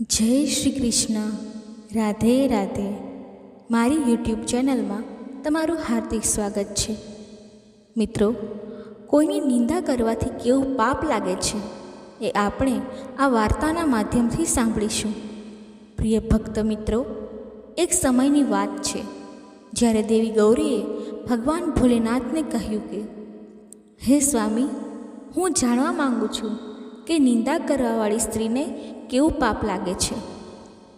જય શ્રી કૃષ્ણ. રાધે રાધે. મારી યુટ્યુબ ચેનલમાં તમારું હાર્દિક સ્વાગત છે. મિત્રો, કોઈની નિંદા કરવાથી કેવું પાપ લાગે છે એ આપણે આ વાર્તાના માધ્યમથી સાંભળીશું. પ્રિય ભક્ત મિત્રો, એક સમયની વાત છે. જ્યારે દેવી ગૌરીએ ભગવાન ભોલેનાથને કહ્યું કે, હે સ્વામી, હું જાણવા માગું છું કે નિંદા કરવાવાળી સ્ત્રીને કેવું પાપ લાગે છે?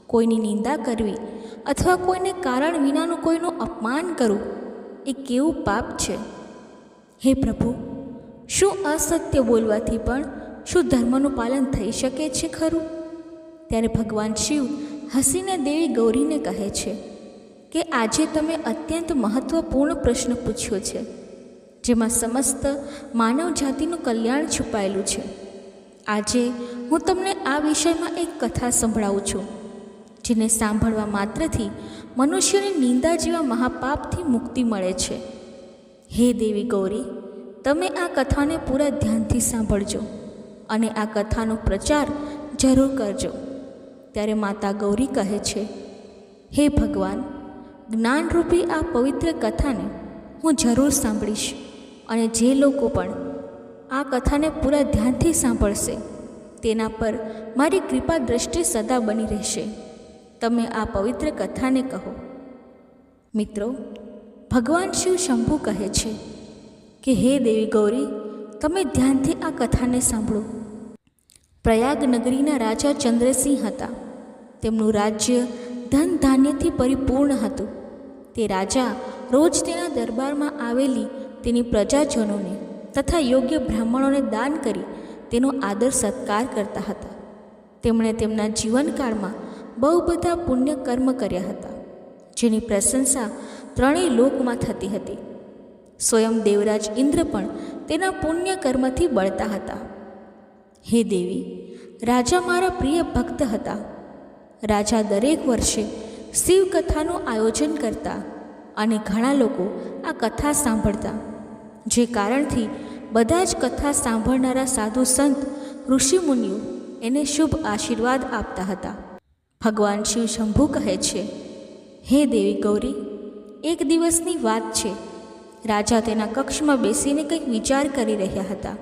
કોઈની નિંદા કરવી અથવા કોઈને કારણ વિનાનું કોઈનું અપમાન કરવું એ કેવું પાપ છે? હે પ્રભુ, શું અસત્ય બોલવાથી પણ શું ધર્મનું પાલન થઈ શકે છે ખરું? ત્યારે ભગવાન શિવ હસીને દેવી ગૌરીને કહે છે કે આજે તમે અત્યંત મહત્વપૂર્ણ પ્રશ્ન પૂછ્યો છે, જેમાં સમસ્ત માનવ જાતિનું કલ્યાણ છુપાયેલું છે. આજે હું તમને આ વિષયમાં એક કથા સંભળાવું છું, જેને સાંભળવા માત્રથી મનુષ્યને નિંદા જેવા મહાપાપથી મુક્તિ મળે છે. હે દેવી ગૌરી, તમે આ કથાને પૂરા ધ્યાનથી સાંભળજો અને આ કથાનો પ્રચાર જરૂર કરજો. ત્યારે માતા ગૌરી કહે છે, હે ભગવાન, જ્ઞાનરૂપી આ પવિત્ર કથાને હું જરૂર સાંભળીશ અને જે લોકો પણ આ કથાને પૂરા ધ્યાનથી સાંભળશે. તેના પર મારી કૃપા દ્રષ્ટિ સદા બની રહેશે. તમે આ પવિત્ર કથાને કહો. મિત્રો, ભગવાન શિવ શંભુ કહે છે કે, હે દેવી ગૌરી, તમે ધ્યાનથી આ કથાને સાંભળો. પ્રયાગ નગરીના રાજા ચંદ્રસિંહ હતા. તેમનું રાજ્ય ધન ધાન્યથી પરિપૂર્ણ હતું. તે રાજા રોજ તેના દરબારમાં આવેલી તેની પ્રજાજનોને તથા યોગ્ય બ્રાહ્મણોને દાન કરી તેનો આદર સત્કાર કરતા હતા. તેમણે તેમના જીવનકાળમાં બહુ બધા પુણ્ય કર્મ કર્યા હતા, જેની પ્રશંસા ત્રણેય લોકમાં થતી હતી. સ્વયં દેવરાજ ઇન્દ્ર પણ તેના પુણ્ય કર્મથી બળતા હતા. હે દેવી, રાજા મારા પ્રિય ભક્ત હતા. રાજા દરેક વર્ષે શિવકથાનું આયોજન કરતા અને ઘણા લોકો આ કથા સાંભળતા જે કારણથી બધા જ કથા સાંભળનારા સાધુ સંત, ઋષિમુનિઓ એને શુભ આશીર્વાદ આપતા હતા. ભગવાન શિવ શંભુ કહે છે, હે દેવી ગૌરી, એક દિવસની વાત છે. રાજા તેના કક્ષમાં બેસીને કંઈક વિચાર કરી રહ્યા હતા.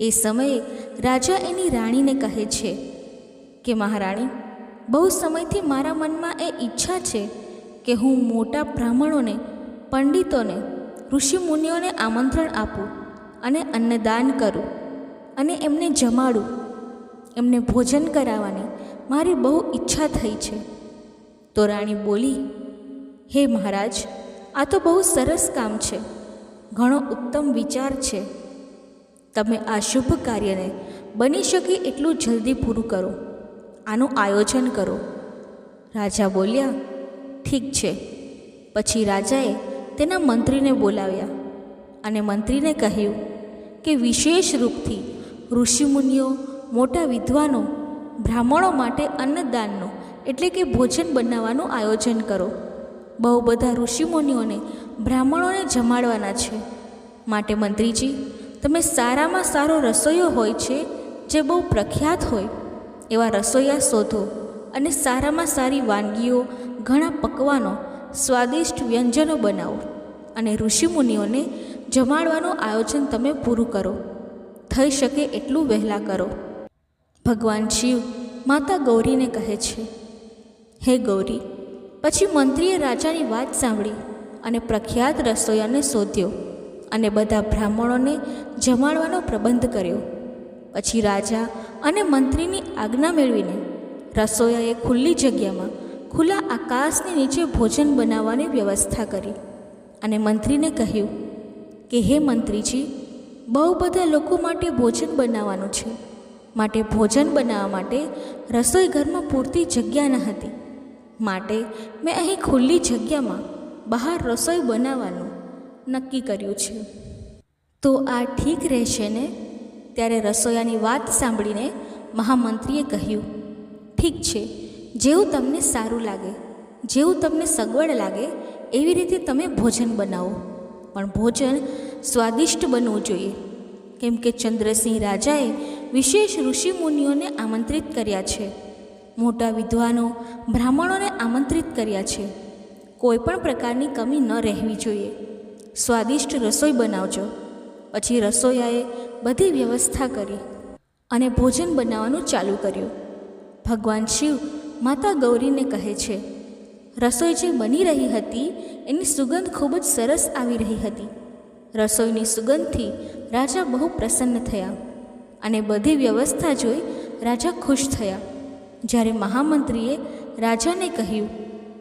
એ સમયે રાજા એની રાણીને કહે છે કે, મહારાણી, બહુ સમયથી મારા મનમાં એ ઈચ્છા છે કે હું મોટા બ્રાહ્મણોને, પંડિતોને ઋષિમુનિઓને આમંત્રણ આપું અને અન્નદાન કરું અને એમને જમાડું. એમને ભોજન કરાવવાની મારી બહુ ઈચ્છા થઈ છે. તો રાણી બોલી, હે મહારાજ, આ તો બહુ સરસ કામ છે. ઘણો ઉત્તમ વિચાર છે. તમે આ શુભ કાર્યને બની શકે એટલું જલ્દી પૂરું કરો. આનું આયોજન કરો. રાજા બોલ્યા, ઠીક છે. પછી રાજાએ તેના મંત્રીને બોલાવ્યા અને મંત્રીને કહ્યું કે વિશેષ રૂપથી ઋષિમુનિઓ, મોટા વિદ્વાનો, બ્રાહ્મણો માટે અન્નદાનનું એટલે કે ભોજન બનાવવાનું આયોજન કરો. બહુ બધા ઋષિમુનિઓને બ્રાહ્મણોને જમાડવાના છે. માટે મંત્રીજી, તમે સારામાં સારો રસોઈયો હોય છે જે બહુ પ્રખ્યાત હોય, એવા રસોઈયા શોધો અને સારામાં સારી વાનગીઓ, ઘણા પકવાનો સ્વાદિષ્ટ વ્યંજનો બનાવો અને ઋષિમુનિઓને જમાડવાનું આયોજન તમે પૂરું કરો. થઈ શકે એટલું વહેલા કરો. ભગવાન શિવ માતા ગૌરીને કહે છે, હે ગૌરી, પછી મંત્રીએ રાજાની વાત સાંભળી અને પ્રખ્યાત રસોઈયાને શોધ્યો અને બધા બ્રાહ્મણોને જમાડવાનો પ્રબંધ કર્યો. પછી રાજા અને મંત્રીની આજ્ઞા મેળવીને રસોઈયાએ ખુલ્લી જગ્યામાં ખુલ્લા આકાશની નીચે ભોજન બનાવવાની વ્યવસ્થા કરી અને મંત્રીને કહ્યું કે, હે મંત્રીજી, બહુ બધા લોકો માટે ભોજન બનાવવાનું છે. માટે ભોજન બનાવવા માટે રસોઈ ઘરમાં પૂરતી જગ્યા ન હતી. માટે મેં અહીં ખુલ્લી જગ્યામાં બહાર રસોઈ બનાવવાનું નક્કી કર્યું છે. તો આ ઠીક રહેશે ને? ત્યારે રસોયાની વાત સાંભળીને મહામંત્રીએ કહ્યું, ઠીક છે, જેવું તમને સારું લાગે જેવું તમને સગવડ લાગે, એવી રીતે તમે ભોજન બનાવો. પણ ભોજન સ્વાદિષ્ટ બનવું જોઈએ. કેમ કે ચંદ્રસિંહ રાજાએ વિશેષ ઋષિમુનિઓને આમંત્રિત કર્યા છે. મોટા વિદ્વાનો બ્રાહ્મણોને આમંત્રિત કર્યા છે. કોઈ પણ પ્રકારની કમી ન રહેવી જોઈએ. સ્વાદિષ્ટ રસોઈ બનાવજો. પછી રસોઈયાએ બધી વ્યવસ્થા કરી અને ભોજન બનાવવાનું ચાલુ કર્યું. ભગવાન શિવ માતા ગૌરીને કહે છે રસોઈ જે બની રહી હતી, એની સુગંધ ખૂબ જ સરસ આવી રહી હતી. રસોઈની સુગંધથી રાજા બહુ પ્રસન્ન થયા અને બધી વ્યવસ્થા જોઈ રાજા ખુશ થયા. જ્યારે મહામંત્રીએ રાજાને કહ્યું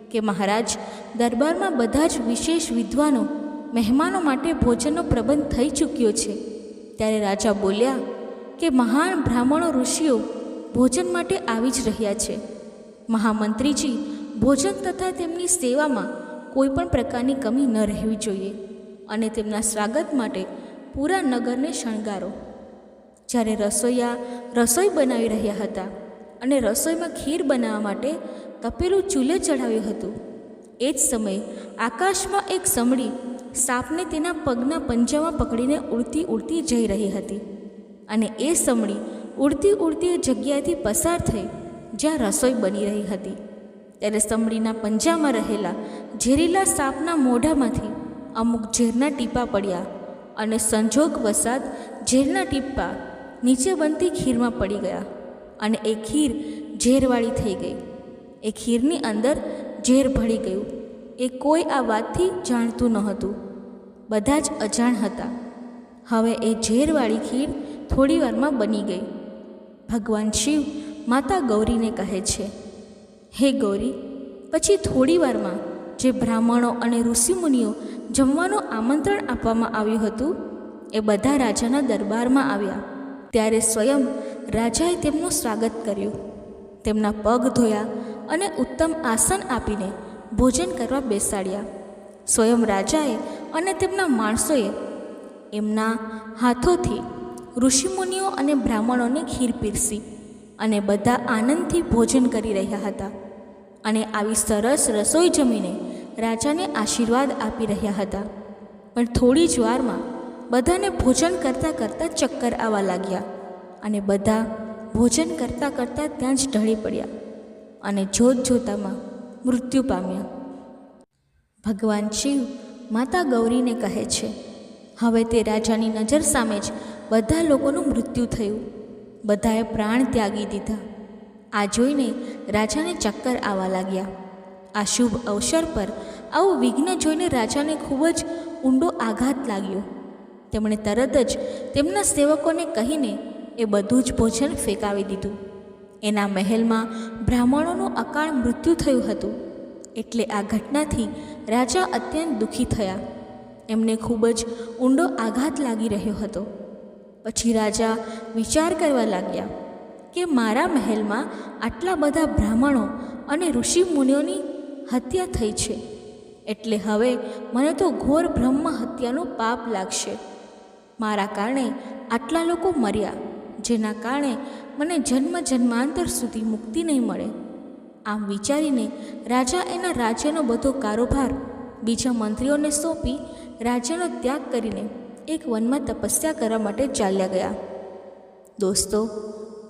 કે, મહારાજ, દરબારમાં બધા જ વિશેષ વિદ્વાનો, મહેમાનો માટે ભોજનનો પ્રબંધ થઈ ચૂક્યો છે. ત્યારે રાજા બોલ્યા કે, મહાન બ્રાહ્મણો ઋષિઓ ભોજન માટે આવી જ રહ્યા છે. મહામંત્રીજી ભોજન તથા તેમની સેવામાં કોઈ પણ પ્રકારની કમી ન રહેવી જોઈએ અને તેમના સ્વાગત માટે પૂરા નગરને શણગારો. જ્યારે રસોઈયા રસોઈ બનાવી રહ્યા હતા અને રસોઈમાં ખીર બનાવવા માટે તપેલું ચૂલે ચઢાવ્યું હતું, એ જ સમયે આકાશમાં એક સમડી સાપને તેના પગના પંજામાં પકડીને ઉડતી ઉડતી જઈ રહી હતી અને એ સમડી ઉડતી ઉડતી જગ્યાએથી પસાર થઈ જ્યાં રસોઈ બની રહી હતી. ત્યારે સમડીના પંજામાં રહેલા ઝેરીલા સાપના મોઢામાંથી અમુક ઝેરના ટીપા પડ્યા અને સંજોગ વસાત ઝેરના ટીપા નીચે બનતી ખીરમાં પડી ગયા અને એ ખીર ઝેરવાળી થઈ ગઈ. એ ખીરની અંદર ઝેર ભળી ગયું. એ કોઈ આ વાતથી જાણતું નહોતું બધા જ અજાણ હતા. હવે એ ઝેરવાળી ખીર થોડીવારમાં બની ગઈ. ભગવાન શિવ માતા ગૌરીને કહે છે હે ગૌરી, પછી થોડી વારમાં જે બ્રાહ્મણો અને ઋષિમુનિઓ જમવાનું આમંત્રણ આપવામાં આવ્યું હતું, એ બધા રાજાના દરબારમાં આવ્યા. ત્યારે સ્વયં રાજાએ તેમનું સ્વાગત કર્યું. તેમના પગ ધોયા અને ઉત્તમ આસન આપીને ભોજન કરવા બેસાડ્યા. સ્વયં રાજાએ અને તેમના માણસોએ એમના હાથોથી ઋષિમુનિઓ અને બ્રાહ્મણોને ખીર પીરસી. અને બધા આનંદથી ભોજન કરી રહ્યા હતા. અને આવી સરસ રસોઈ જમીને રાજાને આશીર્વાદ આપી રહ્યા હતા. પણ થોડી જ વારમાં બધાને ભોજન કરતાં કરતાં ચક્કર આવવા લાગ્યા અને બધા ભોજન કરતાં કરતાં ત્યાં જ ઢળી પડ્યા અને જોત જોતામાં મૃત્યુ પામ્યા. ભગવાન શિવ માતા ગૌરીને કહે છે, હવે તે રાજાની નજર સામે જ બધા લોકોનું મૃત્યુ થયું. બધાએ પ્રાણ ત્યાગી દીધા. આ જોઈને રાજાને ચક્કર આવવા લાગ્યા. આ શુભ અવસર પર આવું વિઘ્ન જોઈને રાજાને ખૂબ જ ઊંડો આઘાત લાગ્યો. તેમણે તરત જ તેમના સેવકોને કહીને એ બધું જ ભોજન ફેંકાવી દીધું. એના મહેલમાં બ્રાહ્મણોનું અકાળ મૃત્યુ થયું હતું. એટલે આ ઘટનાથી રાજા અત્યંત દુઃખી થયા. એમને ખૂબ જ ઊંડો આઘાત લાગી રહ્યો હતો. પછી રાજા વિચાર કરવા લાગ્યા કે મારા મહેલમાં આટલા બધા બ્રાહ્મણો અને ઋષિ મુનિઓની હત્યા થઈ છે. એટલે હવે મને તો ઘોર બ્રહ્મ હત્યાનું પાપ લાગશે. મારા કારણે આટલા લોકો મર્યા, જેના કારણે મને જન્મ જન્માંતર સુધી મુક્તિ નહીં મળે. આમ વિચારીને રાજા એના રાજ્યનો બધો કારોબાર બીજા મંત્રીઓને સોંપી રાજ્યનો ત્યાગ કરીને એક વનમાં તપસ્યા કરવા માટે ચાલ્યા ગયા. દોસ્તો,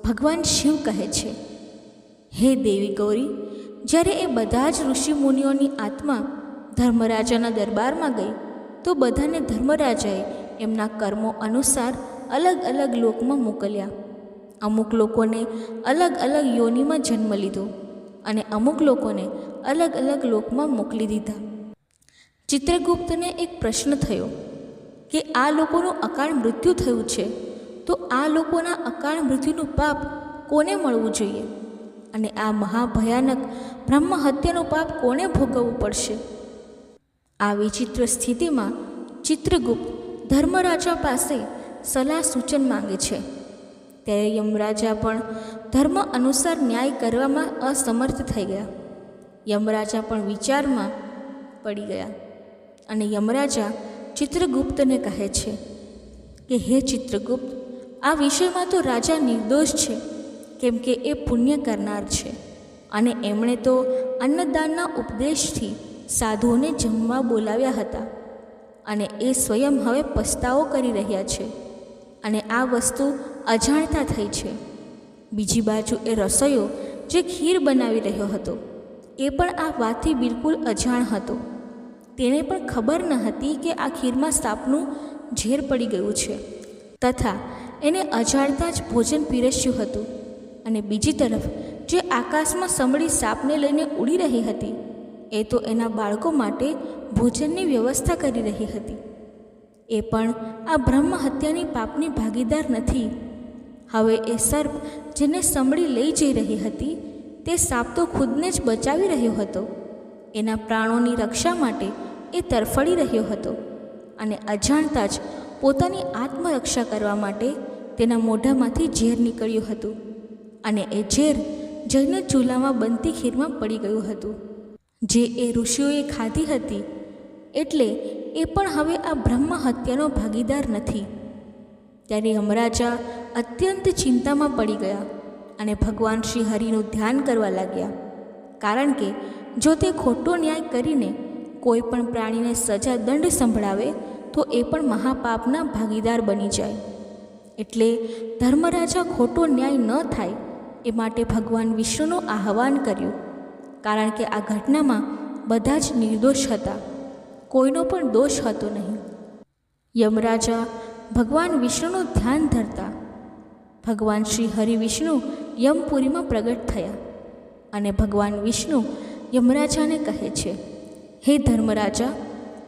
ભગવાન શિવ કહે છે, હે દેવી ગૌરી, જ્યારે એ બધા જ ઋષિ મુનિઓની આત્મા ધર્મરાજાના દરબારમાં ગઈ, તો બધાને ધર્મરાજાએ એમના કર્મો અનુસાર અલગ અલગ લોકમાં મોકલ્યા. અમુક લોકોને અલગ અલગ યોનિમાં જન્મ લીધો અને અમુક લોકોને અલગ અલગ લોકમાં મોકલી દીધા. ચિત્રગુપ્તને એક પ્રશ્ન થયો કે આ લોકોનું અકાળ મૃત્યુ થયું છે, તો આ લોકોના અકાળ મૃત્યુનું પાપ કોને મળવું જોઈએ? અને આ મહાભયાનક બ્રહ્મ હત્યાનું પાપ કોને ભોગવવું પડશે? આ વિચિત્ર સ્થિતિમાં ચિત્રગુપ્ત ધર્મરાજા પાસે સલાહ સૂચન માંગે છે. ત્યારે યમરાજા પણ ધર્મ અનુસાર ન્યાય કરવામાં અસમર્થ થઈ ગયા. યમરાજા પણ વિચારમાં પડી ગયા. અને યમરાજા ચિત્રગુપ્તને કહે છે કે, હે ચિત્રગુપ્ત, આ વિષયમાં તો રાજા નિર્દોષ છે, કેમ કે એ પુણ્ય કરનાર છે. અને એમણે તો અન્નદાનના ઉપદેશથી સાધુઓને જમવા બોલાવ્યા હતા. અને એ સ્વયં હવે પસ્તાવો કરી રહ્યા છે. અને આ વસ્તુ અજાણતા થઈ છે. બીજી બાજુ એ રસોઈયો જે ખીર બનાવી રહ્યો હતો, એ પણ આ વાતથી બિલકુલ અજાણ હતો. તેને પણ ખબર ન હતી કે આ ખીરમાં સાપનું ઝેર પડી ગયું છે. તથા એને અજાણતા જ ભોજન પીરસ્યું હતું. અને બીજી તરફ, જે આકાશમાં સમળી સાપને લઈને ઉડી રહી હતી, એ તો એના બાળકો માટે ભોજનની વ્યવસ્થા કરી રહી હતી. એ પણ આ બ્રહ્મ હત્યાની પાપની ભાગીદાર નથી. હવે એ સર્પ જેને સમળી લઈ જઈ રહી હતી, તે સાપ તો ખુદને જ બચાવી રહ્યો હતો. એના પ્રાણોની રક્ષા માટે એ તરફડી રહ્યો હતો અને અજાણતા જ પોતાની આત્મરક્ષા કરવા માટે તેના મોઢામાંથી ઝેર નીકળ્યું હતું અને એ ઝેર જઈને ચૂલામાં બનતી ખીરમાં પડી ગયું હતું. જે એ ઋષિઓએ ખાધી હતી એટલે એ પણ હવે આ બ્રહ્મ હત્યાનો ભાગીદાર નથી. ત્યારે યમરાજા અત્યંત ચિંતામાં પડી ગયા અને ભગવાન શ્રી હરિનું ધ્યાન કરવા લાગ્યા. કારણ કે જો તે ખોટો ન્યાય કરીને કોઈ પણ પ્રાણીને સજા દંડ સંભળાવે, તો એ પણ મહાપાપના ભાગીદાર બની જાય. એટલે ધર્મરાજા ખોટો ન્યાય ન થાય, એ માટે ભગવાન વિષ્ણુનું આહવાન કર્યું. કારણ કે આ ઘટનામાં બધા જ નિર્દોષ હતા. કોઈનો પણ દોષ હતો નહીં. યમરાજા ભગવાન વિષ્ણુનું ધ્યાન ધરતા. ભગવાન શ્રી હરિ વિષ્ણુ યમપુરીમાં પ્રગટ થયા. અને ભગવાન વિષ્ણુ યમરાજાને કહે છે હે ધર્મરાજા,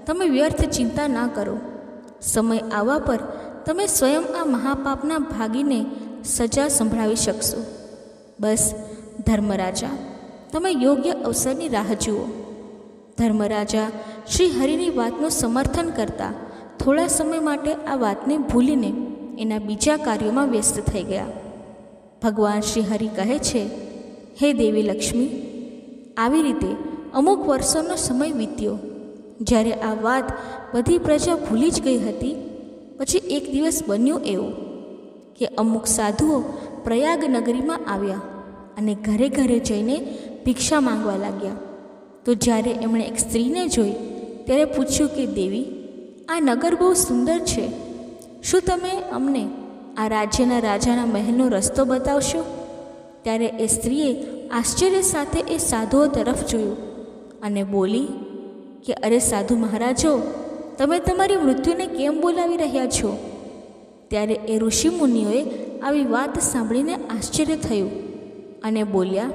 તમે વ્યર્થ ચિંતા ના કરો. સમય આવવા પર તમે સ્વયં આ મહાપાપના ભાગીને સજા સંભળાવી શકશો. બસ, ધર્મરાજા, તમે યોગ્ય અવસરની રાહ જુઓ. ધર્મરાજા, શ્રી હરિની વાતનું સમર્થન કરતા થોડા સમય માટે આ વાતને ભૂલીને એના બીજા કાર્યોમાં વ્યસ્ત થઈ ગયા. ભગવાન શ્રી હરિ કહે છે, હે દેવી લક્ષ્મી, આવી રીતે અમુક વર્ષોનો સમય વીત્યો. જ્યારે આ વાત બધી પ્રજા ભૂલી જ ગઈ હતી, પછી એક દિવસ બન્યું એવું કે અમુક સાધુઓ પ્રયાગ નગરીમાં આવ્યા અને ઘરે ઘરે જઈને ભિક્ષા માંગવા લાગ્યા. તો જ્યારે એમણે એક સ્ત્રીને જોઈ, ત્યારે પૂછ્યું કે, દેવી, આ નગર બહુ સુંદર છે. શું તમે અમને આ રાજ્યના રાજાના મહેલનો રસ્તો બતાવશો? ત્યારે એ સ્ત્રીએ આશ્ચર્ય સાથે એ સાધુઓ તરફ જોયું. અને બોલી, કે અરે સાધુ મહારાજો, તમે તમારી મૃત્યુને કેમ બોલાવી રહ્યા છો? ત્યારે એ ઋષિમુનિઓએ આવી વાત સાંભળીને આશ્ચર્ય થયું અને બોલ્યા,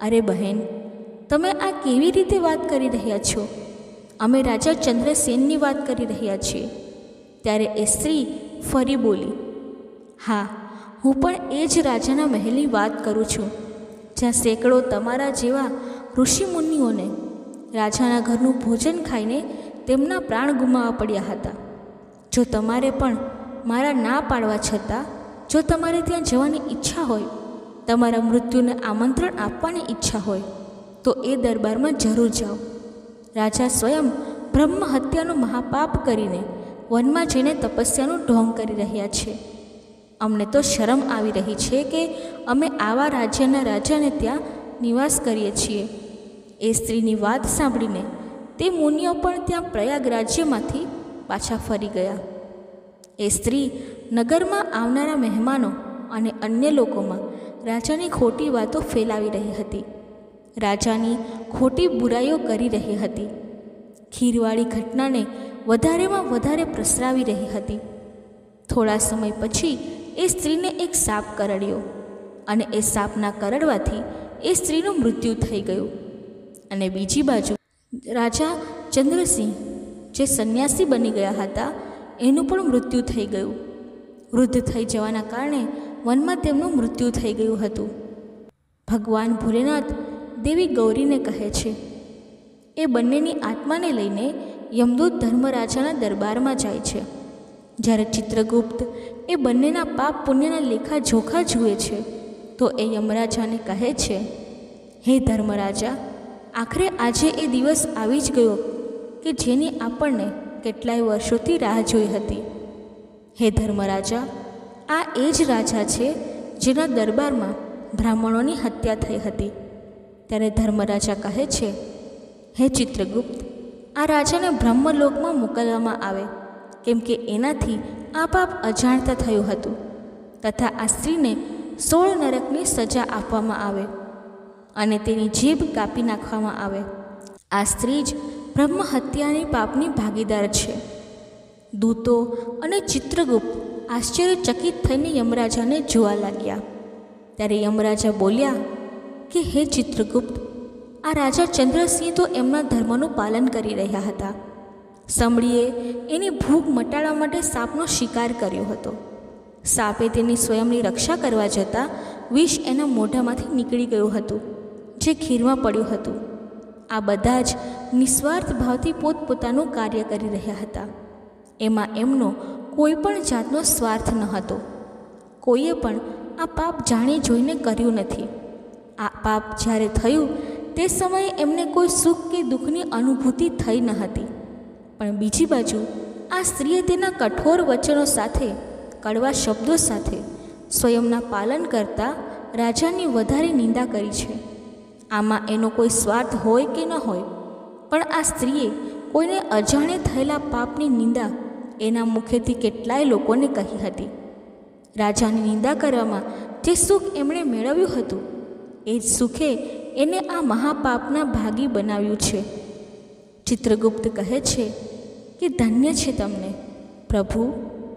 અરે બહેન, તમે આ કેવી રીતે વાત કરી રહ્યા છો? અમે રાજા ચંદ્રસેનની વાત કરી રહ્યા છીએ. ત્યારે એ સ્ત્રી ફરી બોલી, હા, હું પણ એ જ રાજાના મહેલની વાત કરું છું, જ્યાં સેંકડો તમારા જેવા ઋષિમુનિઓને રાજાના ઘરનું ભોજન ખાઈને તેમના પ્રાણ ગુમાવવા પડ્યા હતા. જો તમારે પણ મારા ના પાડવા છતાં, જો તમારે ત્યાં જવાની ઈચ્છા હોય, તમારા મૃત્યુને આમંત્રણ આપવાની ઈચ્છા હોય, તો એ દરબારમાં જરૂર જાઓ. રાજા સ્વયં બ્રહ્મ હત્યાનો મહાપાપ કરીને વનમાં જઈને તપસ્યાનું ઢોંગ કરી રહ્યા છે. અમને તો શરમ આવી રહી છે કે અમે આવા રાજ્યના રાજાને ત્યાં નિવાસ કરીએ છીએ. એ સ્ત્રીની વાત સાંભળીને તે મુનિઓ પણ ત્યાં પ્રયાગ રાજ્યમાંથી પાછા ફરી ગયા. એ સ્ત્રી નગરમાં આવનારા મહેમાનો અને અન્ય લોકોમાં રાજાની ખોટી વાતો ફેલાવી રહી હતી. રાજાની ખોટી બુરાઈઓ કરી રહી હતી. ખીરવાળી ઘટનાને વધારેમાં વધારે પ્રસરાવી રહી હતી. થોડા સમય પછી એ સ્ત્રીને એક સાપ કરડ્યો અને એ સાપના કરડવાથી એ સ્ત્રીનું મૃત્યુ થઈ ગયું. અને બીજી બાજુ, રાજા ચંદ્રસિંહ જે સંન્યાસી બની ગયા હતા, એનું પણ મૃત્યુ થઈ ગયું. વૃદ્ધ થઈ જવાના કારણે વનમાં તેમનું મૃત્યુ થઈ ગયું હતું. ભગવાન ભોલેનાથ દેવી ગૌરીને કહે છે, એ બંનેની આત્માને લઈને યમદૂત ધર્મરાજાના દરબારમાં જાય છે. જ્યારે ચિત્રગુપ્ત એ બંનેના પાપ પુણ્યના લેખા જોખા જુએ છે, તો એ યમરાજાને કહે છે, હે ધર્મરાજા આખરે આજે એ દિવસ આવી જ ગયો કે જેની આપણને કેટલાય વર્ષોથી રાહ જોઈ હતી. હે ધર્મરાજા, આ એ જ રાજા છે જેના દરબારમાં બ્રાહ્મણોની હત્યા થઈ હતી. ત્યારે ધર્મરાજા કહે છે, હે ચિત્રગુપ્ત, આ રાજાને બ્રહ્મલોકમાં મોકલવામાં આવે, કેમ કે એનાથી આ પાપ અજાણતા થયું હતું. તથા આ સ્ત્રીને સોળ નરકની સજા આપવામાં આવે. અને તેની જીભ કાપી નાખવામાં આવે. આ સ્ત્રી જ બ્રહ્મ હત્યાની પાપની ભાગીદાર છે. દૂતો અને ચિત્રગુપ્ત આશ્ચર્યચકિત થઈને યમરાજાને જોવા લાગ્યા. ત્યારે યમરાજા બોલ્યા, કે હે ચિત્રગુપ્ત, આ રાજા ચંદ્રસિંહ તો એમના ધર્મનું પાલન કરી રહ્યા હતા. સમળીએ એની ભૂખ મટાડવા માટે સાપનો શિકાર કર્યો હતો. સાપે તેની સ્વયંની રક્ષા કરવા જતાં વિષ એના મોઢામાંથી નીકળી ગયું હતું. જે ખીરમાં પડ્યું હતું. આ બધા જ નિસ્વાર્થ ભાવથી પોતપોતાનું કાર્ય કરી રહ્યા હતા. એમાં એમનો કોઈ પણ જાતનો સ્વાર્થ ન હતો. કોઈએ પણ આ પાપ જાણી જોઈને કર્યું નથી. આ પાપ જ્યારે થયું, તે સમયે એમને કોઈ સુખ કે દુઃખની અનુભૂતિ થઈ ન હતી. પણ બીજી બાજુ, આ સ્ત્રીએ તેના કઠોર વચનો સાથે, કડવા શબ્દો સાથે, સ્વયંના પાલન કરતા રાજાની વધારે નિંદા કરી છે. આમાં એનો કોઈ સ્વાર્થ હોય કે ન હોય, પણ આ સ્ત્રીએ કોઈને અજાણે થયેલા પાપની નિંદા એના મુખેથી કેટલાય લોકોને કહી હતી. રાજાની નિંદા કરવામાં જે સુખ એમણે મેળવ્યું હતું, એ જ સુખે એને આ મહાપાપના ભાગી બનાવ્યું છે. ચિત્રગુપ્ત કહે છે કે ધન્ય છે તમને, પ્રભુ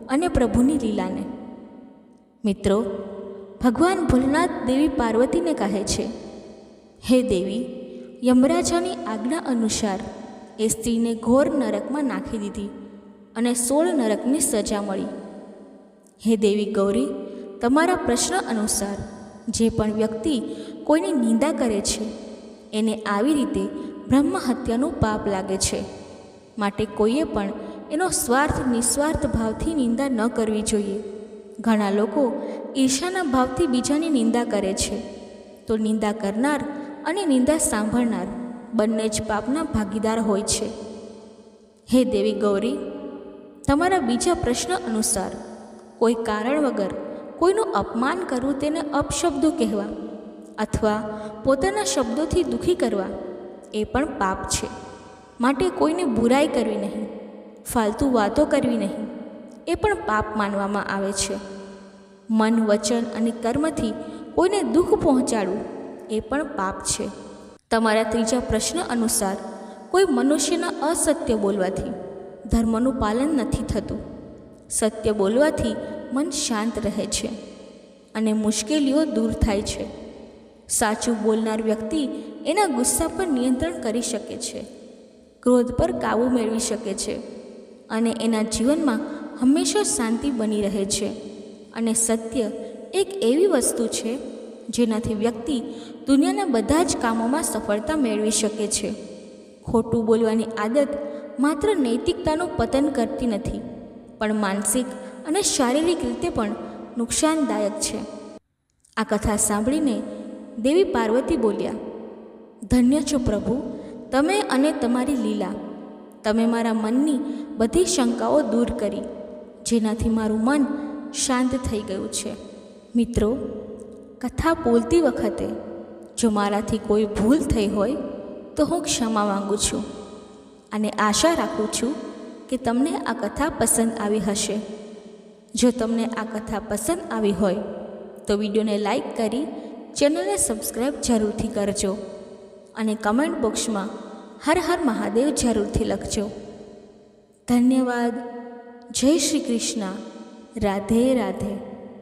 અને પ્રભુની લીલાને. મિત્રો, ભગવાન ભોલનાથ દેવી પાર્વતીને કહે છે હે દેવી, યમરાજાની આજ્ઞા અનુસાર એ સ્ત્રીને ઘોર નરકમાં નાખી દીધી અને સોળ નરકની સજા મળી. હે દેવી ગૌરી, તમારા પ્રશ્ન અનુસાર જે પણ વ્યક્તિ કોઈની નિંદા કરે છે, એને આવી રીતે બ્રહ્મ હત્યાનું પાપ લાગે છે. માટે કોઈએ પણ એનો સ્વાર્થ નિસ્વાર્થ ભાવથી નિંદા ન કરવી જોઈએ. ઘણા લોકો ઈર્ષાના ભાવથી બીજાની નિંદા કરે છે. તો નિંદા કરનાર અને નિંદા સાંભળનાર બંને જ પાપના ભાગીદાર હોય છે. હે દેવી ગૌરી, તમારા બીજા પ્રશ્ન અનુસાર કોઈ કારણ વગર કોઈનું અપમાન કરવું તેને અપશબ્દો કહેવા અથવા પોતાના શબ્દોથી દુઃખી કરવા એ પણ પાપ છે. માટે કોઈને બુરાઈ કરવી નહીં, ફાલતુ વાતો કરવી નહીં, એ પણ પાપ માનવામાં આવે છે. મન, વચન અને કર્મથી કોઈને દુઃખ પહોંચાડવું એ પણ પાપ છે. તમારા ત્રીજા પ્રશ્ન અનુસાર, કોઈ મનુષ્યના અસત્ય બોલવાથી ધર્મનું પાલન નથી થતું. સત્ય બોલવાથી મન શાંત રહે છે અને મુશ્કેલીઓ દૂર થાય છે. સાચું બોલનાર વ્યક્તિ એના ગુસ્સા પર નિયંત્રણ કરી શકે છે, ક્રોધ પર કાબૂ મેળવી શકે છે અને એના જીવનમાં હંમેશા શાંતિ બની રહે છે. અને સત્ય એક એવી વસ્તુ છે જેનાથી વ્યક્તિ દુનિયાના બધા જ કામોમાં સફળતા મેળવી શકે છે. ખોટું બોલવાની આદત માત્ર નૈતિકતાનું પતન કરતી નથી, પણ માનસિક અને શારીરિક રીતે પણ નુકસાનદાયક છે. આ કથા સાંભળીને દેવી પાર્વતી બોલ્યા, ધન્ય છો પ્રભુ, તમે અને તમારી લીલા. તમે મારા મનની બધી શંકાઓ દૂર કરી, જેનાથી મારું મન શાંત થઈ ગયું છે. મિત્રો કથા બોલતી વખતે જો મારાથી કોઈ ભૂલ થઈ હોય, તો હું ક્ષમા માંગુ છું અને આશા રાખું છું કે તમને આ કથા પસંદ આવી હશે. જો તમને આ કથા પસંદ આવી હોય, તો વિડીયોને લાઈક કરી ચેનલને સબસ્ક્રાઈબ જરૂરથી કરજો અને કમેન્ટ બોક્સમાં હર હર મહાદેવ જરૂરથી લખજો. ધન્યવાદ. જય શ્રી કૃષ્ણ. રાધે રાધે.